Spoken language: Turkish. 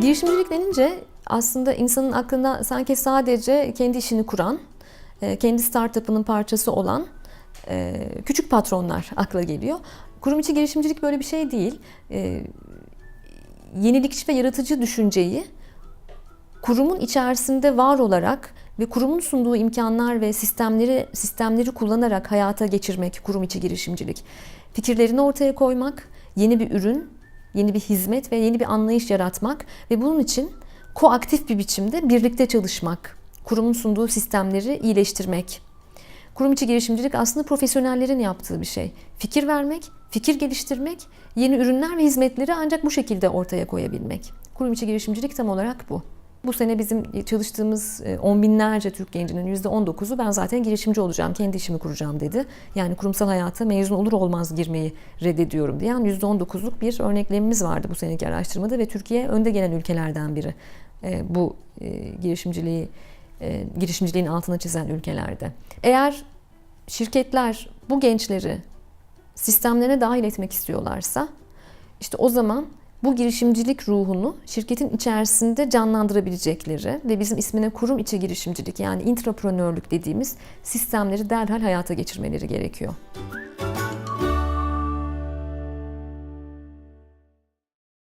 Girişimcilik denince aslında insanın aklına sanki sadece kendi işini kuran, e, kendi startup'ının parçası olan e, küçük patronlar akla geliyor. Kurum içi girişimcilik böyle bir şey değil. E, Yenilikçi ve yaratıcı düşünceyi kurumun içerisinde var olarak ve kurumun sunduğu imkanlar ve sistemleri sistemleri kullanarak hayata geçirmek kurum içi girişimcilik. Fikirlerini ortaya koymak, yeni bir ürün, yeni bir hizmet ve yeni bir anlayış yaratmak ve bunun için koaktif bir biçimde birlikte çalışmak, kurumun sunduğu sistemleri iyileştirmek. Kurum içi girişimcilik aslında profesyonellerin yaptığı bir şey. Fikir vermek, fikir geliştirmek, yeni ürünler ve hizmetleri ancak bu şekilde ortaya koyabilmek. Kurum içi girişimcilik tam olarak bu. Bu sene bizim çalıştığımız e, on binlerce Türk gencinin yüzde on dokuzu ben zaten girişimci olacağım, kendi işimi kuracağım dedi. Yani kurumsal hayata mezun olur olmaz girmeyi reddediyorum diyen yüzde on dokuzluk bir örneklemimiz vardı bu seneki araştırmada ve Türkiye önde gelen ülkelerden biri e, bu e, girişimciliği girişimciliğin altına çizen ülkelerde. Eğer şirketler bu gençleri sistemlerine dahil etmek istiyorlarsa işte o zaman bu girişimcilik ruhunu şirketin içerisinde canlandırabilecekleri ve bizim ismine kurum içi girişimcilik yani intraprenörlük dediğimiz sistemleri derhal hayata geçirmeleri gerekiyor.